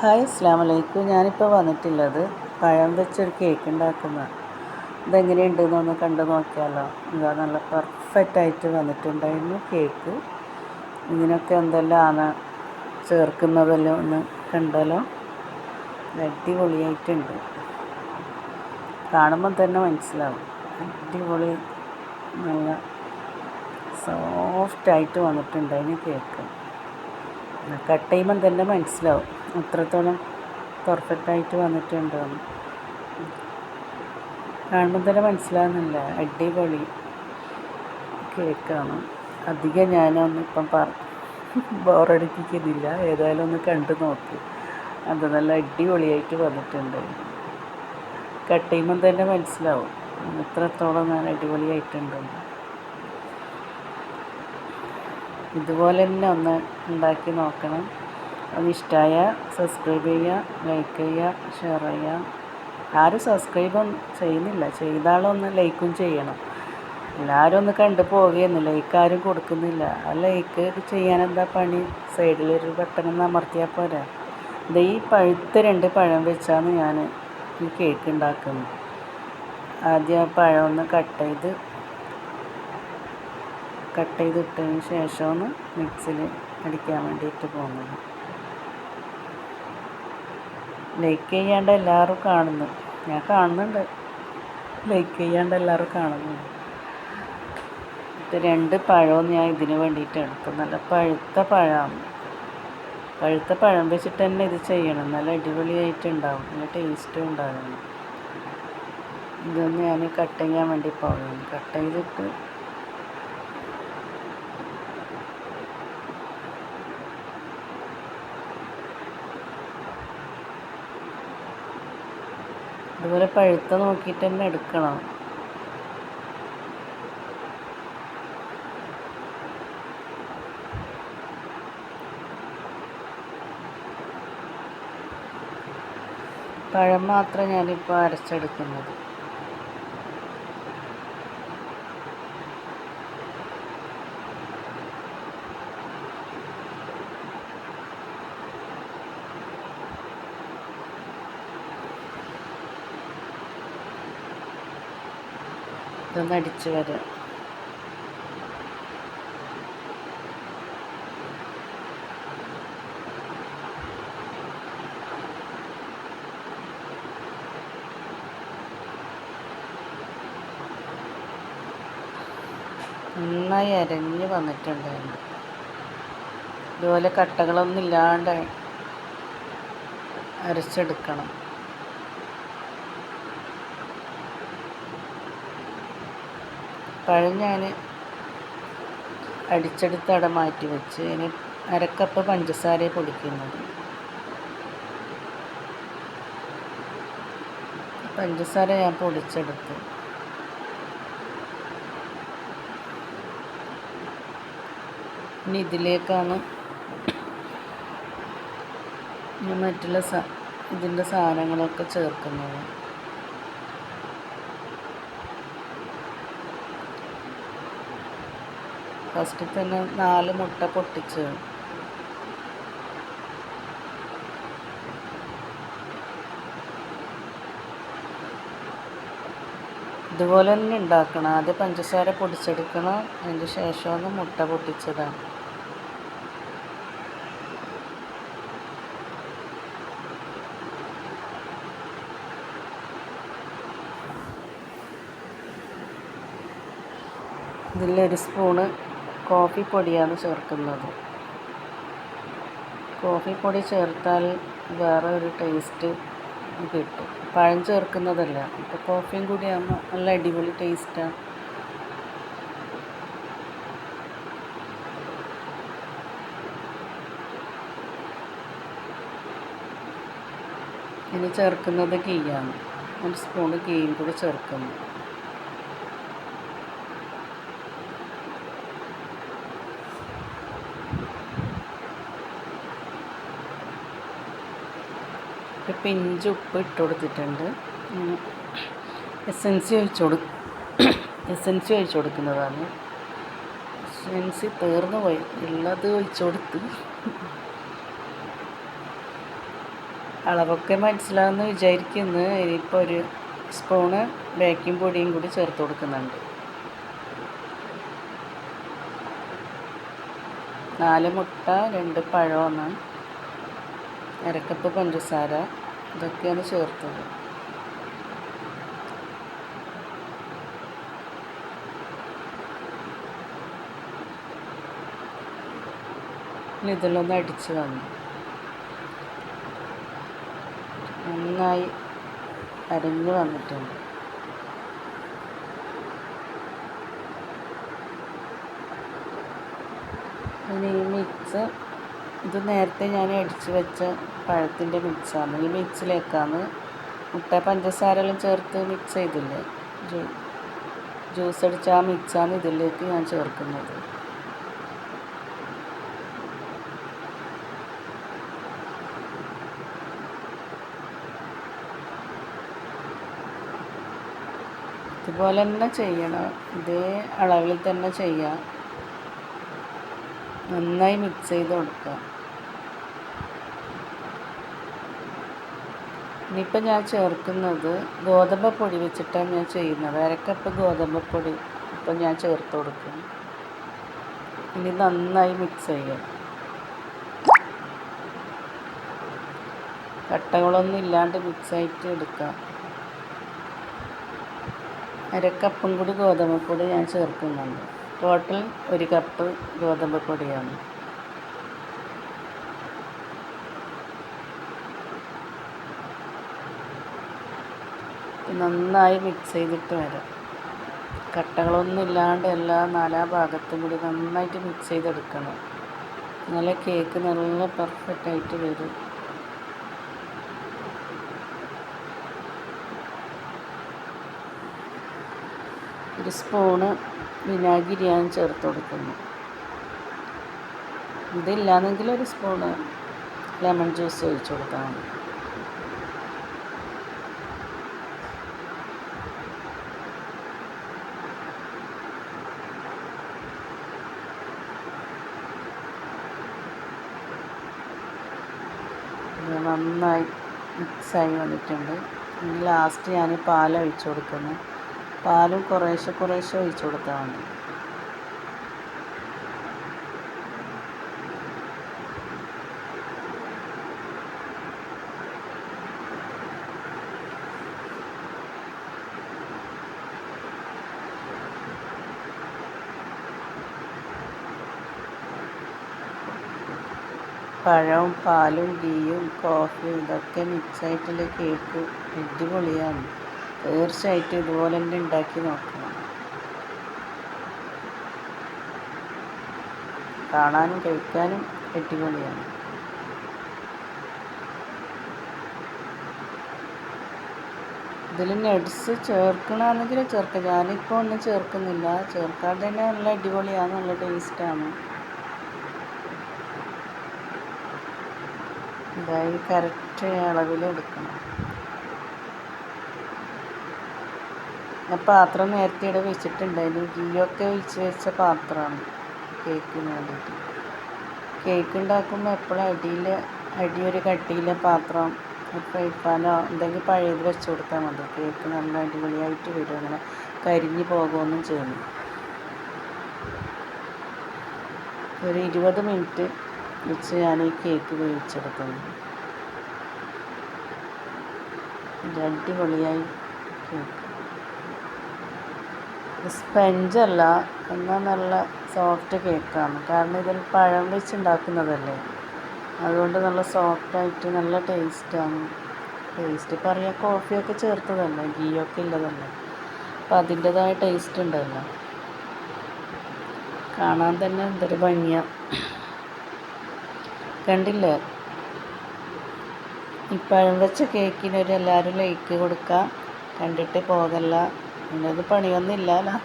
Hi അസ്സാം വലൈക്കും ഞാനിപ്പോൾ വന്നിട്ടുള്ളത് പഴം വെച്ചൊരു കേക്ക് ഉണ്ടാക്കുന്ന ഇതെങ്ങനെയുണ്ടെന്നൊന്ന് കണ്ടു നോക്കിയാലോ. ഇതാ നല്ല പെർഫെക്റ്റ് ആയിട്ട് വന്നിട്ടുണ്ടായിരുന്നു കേക്ക് ഇതിനൊക്കെ എന്തെല്ലാമാണ് ചേർക്കുന്നതെല്ലാം ഒന്ന് കണ്ടാലോ. അടിപൊളിയായിട്ടുണ്ട്. കാണുമ്പോൾ തന്നെ മനസ്സിലാവും. അടിപൊളി നല്ല സോഫ്റ്റായിട്ട് വന്നിട്ടുണ്ടായിരുന്നു കേക്ക് കട്ട് ചെയ്യുമ്പം തന്നെ മനസ്സിലാവും. എത്രത്തോളം പെർഫെക്റ്റ് ആയിട്ട് വന്നിട്ടുണ്ട്. കാണുമ്പോൾ തന്നെ മനസ്സിലാകുന്നില്ല അടിപൊളി കേക്കാണ്. അധികം ഞാനൊന്നും ഇപ്പം പറ ബോറടിപ്പിക്കുന്നില്ല. ഏതായാലും ഒന്ന് കണ്ടു നോക്ക്. അത് നല്ല അടിപൊളിയായിട്ട് വന്നിട്ടുണ്ട്. കട്ട് ചെയ്യുമ്പം തന്നെ മനസ്സിലാവും. എത്രത്തോളം ഞാൻ അടിപൊളിയായിട്ടുണ്ടെന്ന് ഇതുപോലെ തന്നെ ഒന്ന് ഉണ്ടാക്കി നോക്കണം. അത് സബ്സ്ക്രൈബ് ചെയ്യുക ലൈക്ക് ചെയ്യുക ഷെയർ ചെയ്യുക. ആരും സബ്സ്ക്രൈബ് ചെയ്യുന്നില്ല. ചെയ്താളൊന്ന് ലൈക്കും ചെയ്യണം. എല്ലാവരും ഒന്ന് കണ്ടു പോവുകയെന്ന് ലൈക്ക് ആരും കൊടുക്കുന്നില്ല. ആ ലൈക്ക് ചെയ്യാൻ എന്താ പണി? സൈഡിലൊരു ബട്ടൺ അമർത്തിയാൽ പോരാ. ഇത് ഈ പഴുത്ത രണ്ട് പഴം വെച്ചാണ് ഞാൻ ഈ കേക്ക് ഉണ്ടാക്കുന്നത്. ആദ്യം ആ പഴം ഒന്ന് കട്ട് ചെയ്ത് കട്ട് ചെയ്തിട്ടതിന് ശേഷമാണ് മിക്സിൽ അടിക്കാൻ വേണ്ടിയിട്ട് പോകുന്നത്. ലൈക്ക് ചെയ്യാണ്ട് എല്ലാവരും കാണുന്നു. ഞാൻ കാണുന്നുണ്ട്. ലൈക്ക് ചെയ്യാണ്ട് എല്ലാവരും കാണുന്നുണ്ട് ഇത് രണ്ട് പഴവും ഞാൻ ഇതിന് വേണ്ടിയിട്ട് എടുത്തു. നല്ല പഴുത്ത പഴമാണ് പഴുത്ത പഴം വെച്ചിട്ട് തന്നെ ഇത് ചെയ്യണം. നല്ല അടിപൊളിയായിട്ട് ഉണ്ടാവും നല്ല ടേസ്റ്റും ഉണ്ടാകണം ഇതൊന്ന് ഞാൻ കട്ട് ചെയ്യാൻ വേണ്ടി പോകുന്നു കട്ട് ചെയ്തിട്ട് ഇതുപോലെ പഴുത്ത നോക്കിയിട്ട് തന്നെ എടുക്കണം. പഴം മാത്രം ഞാനിപ്പോൾ അരച്ചെടുക്കുന്നത്. ഇതൊന്ന് അടിച്ച് വരാം. നന്നായി അരഞ്ഞ് വന്നിട്ടുണ്ടായിരുന്നു ഇതുപോലെ കട്ടകളൊന്നും ഇല്ലാണ്ട് അരച്ചെടുക്കണം. പഴം ഞാൻ അടിച്ചെടുത്ത് മാറ്റി വെച്ച് ഇനി അരക്കപ്പ് പഞ്ചസാര പൊടിക്കുന്നത്. പഞ്ചസാര ഞാൻ പൊടിച്ചെടുത്തു. ഇനി ഇതിലേക്കാണ് മറ്റുള്ള സ ഇതിന്റെ സാധനങ്ങളൊക്കെ ചേർക്കുന്നത്. ഫസ്റ്റിൽ തന്നെ നാല് മുട്ട പൊട്ടിച്ച്. ഇതുപോലെ തന്നെ ഉണ്ടാക്കണം. ആദ്യം പഞ്ചസാര പൊടിച്ചെടുക്കണം. അതിന് ശേഷമാണ് മുട്ട പൊട്ടിച്ചതാണ് ഇതിലൊരു സ്പൂണ് കോഫി പൊടിയാണ് ചേർക്കുന്നത്. കോഫി പൊടി ചേർത്താൽ വേറെ ഒരു ടേസ്റ്റ് കിട്ടും. പഴം ചേർക്കുന്നതല്ല. ഇപ്പോൾ കോഫിയും കൂടി ആകുമ്പോൾ നല്ല അടിപൊളി ടേസ്റ്റാണ് ഇനി ചേർക്കുന്നത് ഗീയാണ് ഒരു സ്പൂണ് ഗീയും കൂടി ചേർക്കുന്നു. പിഞ്ച് ഉപ്പ് ഇട്ട് കൊടുത്തിട്ടുണ്ട്. എസൻസി ഒഴിച്ച് കൊടു എസൻസി ഒഴിച്ച് കൊടുക്കുന്നതാണ്. എസൻസി തീർന്നു പോയി. ഉള്ളത് ഒഴിച്ച് കൊടുത്ത്. അളവൊക്കെ മനസ്സിലാവുമെന്ന് വിചാരിക്കുന്നു. ഇനിയിപ്പോൾ ഒരു സ്പൂണ് ബേക്കിംഗ് പൊടിയും കൂടി ചേർത്ത് കൊടുക്കുന്നുണ്ട്. നാല് മുട്ട രണ്ട് പഴമാണ് അരക്കപ്പ് പഞ്ചസാര ഇതൊക്കെയാണ് ചേർത്തത്. ഇതിലൊന്ന് അടിച്ച് വന്നു നന്നായി അരഞ്ഞു വന്നിട്ടുണ്ട്. ഇനി ഈ മിക്സ് ഇത് നേരത്തെ ഞാൻ അടിച്ച് വെച്ച പഴത്തിന്റെ മിക്സാണ് ഈ മിക്സിലേക്കാണ് മുട്ട പഞ്ചസാരയെല്ലാം ചേർത്ത് മിക്സ് ചെയ്തില്ലേ? ജ്യൂസ് അടിച്ച ആ മിക്സാണ് ഇതിലേക്ക് ഞാൻ ചേർക്കുന്നത്. ഇതുപോലെ തന്നെ ചെയ്യണം. ഇതേ അളവിൽ തന്നെ ചെയ്യാം. നന്നായി മിക്സ് ചെയ്ത് കൊടുക്കുക ഇനിയിപ്പോൾ ഞാൻ ചേർക്കുന്നത് ഗോതമ്പ് പൊടി വെച്ചിട്ടാണ് ഞാൻ ചെയ്യുന്നത്. അരക്കപ്പ് ഗോതമ്പ് പൊടി ഇപ്പം ഞാൻ ചേർത്ത് കൊടുക്കും ഇനി നന്നായി മിക്സ് ചെയ്യാം. കട്ടകളൊന്നും ഇല്ലാണ്ട് മിക്സായിട്ട് എടുക്കാം. അരക്കപ്പും കൂടി ഗോതമ്പ് പൊടി ഞാൻ ചേർക്കുന്നുണ്ട്. ടോട്ടൽ ഒരു കപ്പ് ഗോതമ്പ് പൊടിയാണ് നന്നായി മിക്സ് ചെയ്തിട്ട് വരാം. കട്ടകളൊന്നും ഇല്ലാണ്ട് എല്ലാ നാലാ ഭാഗത്തും കൂടി നന്നായിട്ട് മിക്സ് ചെയ്തെടുക്കണം. നല്ല കേക്ക് നല്ല പെർഫെക്റ്റ് ആയിട്ട് വരും. ഒരു സ്പൂണ് വിനാഗിരി ഞാൻ ചേർത്ത് കൊടുക്കുന്നു. ഇതില്ലാന്നെങ്കിൽ ഒരു സ്പൂണ് ലെമൺ ജ്യൂസ് ഒഴിച്ചു കൊടുത്താൽ മതി. നന്നായി മിക്സായി വന്നിട്ടുണ്ട്. ഇനി ലാസ്റ്റ് ഞാൻ പാലൊഴിച്ച് കൊടുക്കുന്നു. പാലും കുറേശ്ശെ കുറേശ്ശെ ഒഴിച്ച് കൊടുത്താൽ മതി. പഴവും പാലും ഗീയും കോഫിയും ഇതൊക്കെ മിക്സായിട്ടുള്ള കേക്ക് അടിപൊളിയാണ്. തീർച്ചയായിട്ടും ഇതുപോലെ തന്നെ ഉണ്ടാക്കി നോക്കണം. കാണാനും കഴിക്കാനും അടിപൊളിയാണ്. ഇതിൽ നട്സ് ചേർക്കണമെങ്കിൽ ചേർക്കാം. ഞാനിപ്പോൾ ഒന്നും ചേർക്കുന്നില്ല. ചേർക്കാതെ തന്നെ നല്ല അടിപൊളിയാണ് നല്ല ടേസ്റ്റാണ് ഇതായി കറക്റ്റ് അളവിൽ എടുക്കണം. ഞാൻ പാത്രം നേരത്തെ ഇവിടെ വെച്ചിട്ടുണ്ടായിരുന്നു ഗീയൊക്കെ ഒഴിച്ച് വെച്ച പാത്രമാണ് കേക്കിന് വേണ്ടിയിട്ട്. കേക്ക് ഉണ്ടാക്കുമ്പോൾ എപ്പോഴും അടിയിൽ അടിയൊരു കട്ടിയിലെ പാത്രം ഫ്രൈ പാനോ എന്തെങ്കിലും പഴയത് വെച്ച് കൊടുത്താൽ മതി. കേക്ക് നല്ല അടിപൊളിയായിട്ട് വരും. അങ്ങനെ കരിഞ്ഞു പോകുമെന്നും ചെയ്യുന്നു ഒരു ഇരുപത് മിനിറ്റ് വെച്ച് ഞാൻ ഈ കേക്ക് വേവിച്ചെടുക്കുന്നു. അടിപൊളിയായി കേക്ക്. സ്പഞ്ചല്ല എന്നാൽ നല്ല സോഫ്റ്റ് കേക്കാണ്. കാരണം ഇതിൽ പഴം വെച്ചുണ്ടാക്കുന്നതല്ലേ? അതുകൊണ്ട് നല്ല സോഫ്റ്റായിട്ട് നല്ല ടേസ്റ്റാണ്. ടേസ്റ്റ് പറയാൻ കോഫിയൊക്കെ ചേർത്തതല്ലേ? ഗീയൊക്കെ ഇല്ലതല്ലേ? അപ്പം അതിന്റെതായ ടേസ്റ്റ് ഉണ്ടല്ലോ. കാണാൻ തന്നെ എന്തൊരു ഭംഗിയാണ് കണ്ടില്ലേ. ഈ പഴം വെച്ച കേക്കിനൊരു എല്ലാവരും ലൈക്ക് കൊടുക്കുക കണ്ടിട്ട് പോകല്ല. ഇന്നത് പണിയൊന്നും ഇല്ലല്ലോ